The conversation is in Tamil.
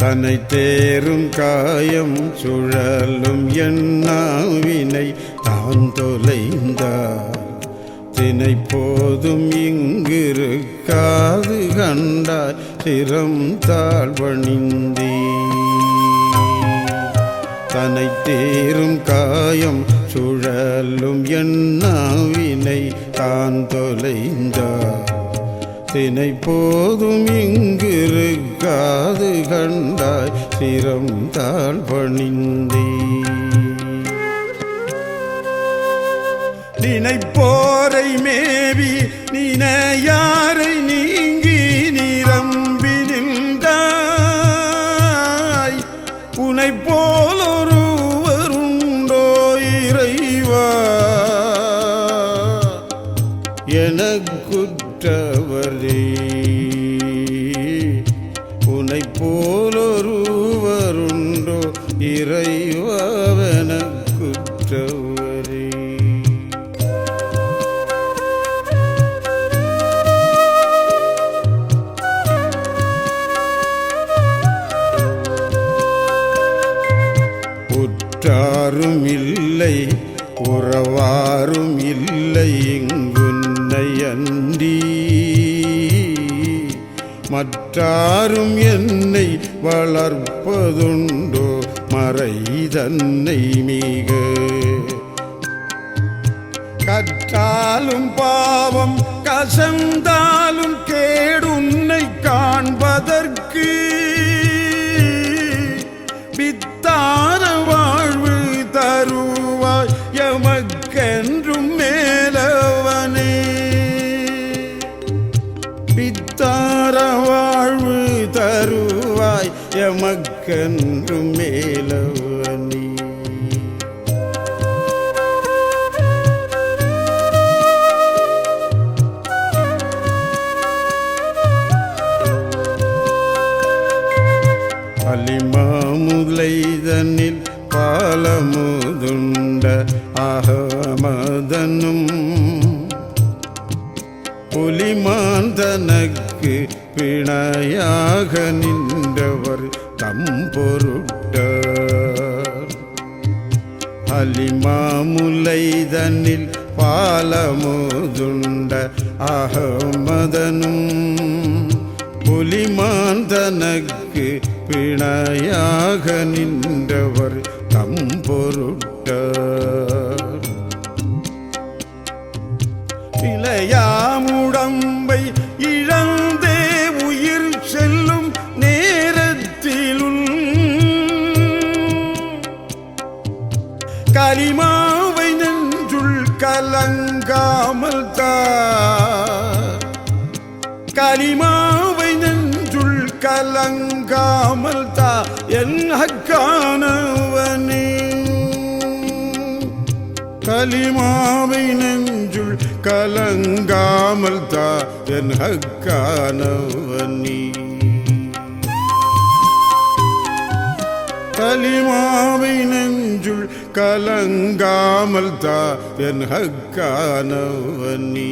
தன்னை தேரும் காயம் சுழலும் எண்ணாவினை தான் தொலைந்தார். தினை போதும் இங்கிருக்காது கண்டாய் சிரம் தாழ்வணிந்தே தனை தேரும் காயம் சுழலும் எண்ணாவினை தான் தொலைந்தார். தினை போதும் இங்கிருக்காது கண்டாய் சிரம் தாழ் தாழ்வணிந்தே நினைப்போரை மேவி நினையாரை நீங்கி நிரம்பி நின்றாய். உனை போலொருவருண்டோ இறைவா. எனக்கு எனக்குற்றவரே உனை போலொருவருண்டோ இறைவன எனக்குற்றவரே உற்றாரும் இல்லை உறவாரும் இல்லை இங்குன்னை அன்றி மற்றாரும் என்னை வளர்ப்பதுண்டோ மறை தன்னை மிக. கற்றாலும் பாவம் கசந்தாலும் கேடுன்னை காண்பதற்கு தருவாய் எமக்கென்றும் மேலவனே அலிமாமுலைதனில் பாலமுதுண்ட அகமதனும் புலிமான் தனக்கு பிணையாக நின்றவர் தம் பொருட்டார் அலிமாமுலைதனில் பாலமுதுண்ட அகமதனும் புலிமாந்தனக்கு பிணையாக நின்றவர் தம் பொருட்டார் இளையாமுடம்பை இழ கலிமாவை நெஞ்சுள் கலங்காமல் தா கலிமாவை நெஞ்சுள் கலங்காமல் தா என் ஹக்கானவனே. கலிமாவை நெஞ்சுள் கலங்காமல் தா என் ஹக்கானவனி. கலிமாவை நெஞ்சுள் கலங்காமல் தா என் ஹக்கானவன் நீ.